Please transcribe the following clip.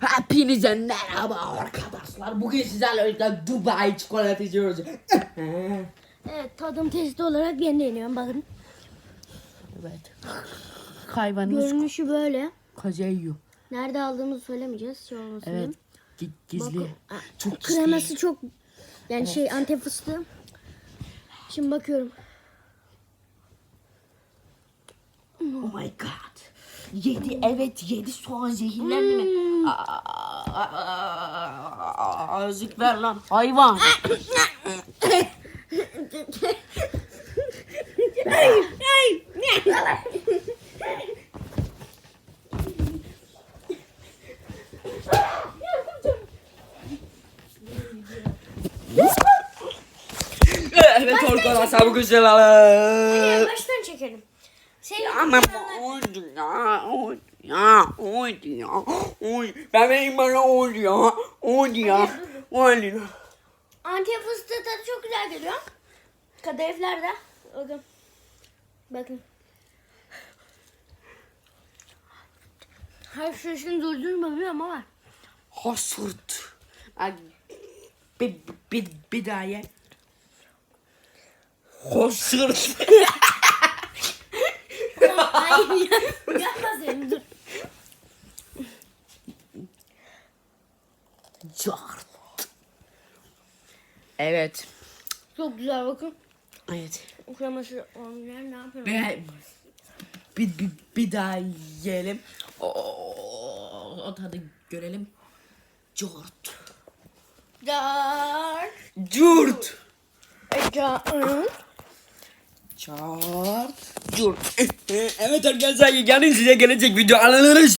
Hepinize merhaba arkadaşlar. Bugün sizlerle birlikte Dubai çikolata içiyoruz. Evet tadım testi olarak ben deniyorum bakın. evet. Hayvanımız Görünüşü böyle. koca yiyor. Nerede aldığımızı söylemeyeceğiz. Şey olmasın Evet. Gi- Gizli. Bakın. Çok gizli. Kreması çok yani şey antep fıstığı. Şimdi bakıyorum. Oh my god. Yedi evet yedi soğan zehirlendi mi? Hmm. Azıcık ver lan hayvan. evet arkadaşlar bugün sizlerle. Şey, Ama oldu ya, oldu ya, oldu ya, oldu. Ben benim bana oldu ya, oldu ya, oldu ya. antep fıstığı tadı çok güzel geliyor. Kadayıflar da. Bakın. Bakın. Her şey şimdi durdurmamıyorum ama var. Hasırt. Ay, Bir, bir, bir daha ye. Hasırt. Dur. Cart. Evet. Çok güzel bakın. Evet. Kreması olmayan ne yapıyorum? Bir, bir, bir, bir daha yiyelim. O, o, o tadı görelim. Cart. Dar. Curt. Ecağın. Çart. Curt. evet arkadaşlar gelin size gelecek video alırız.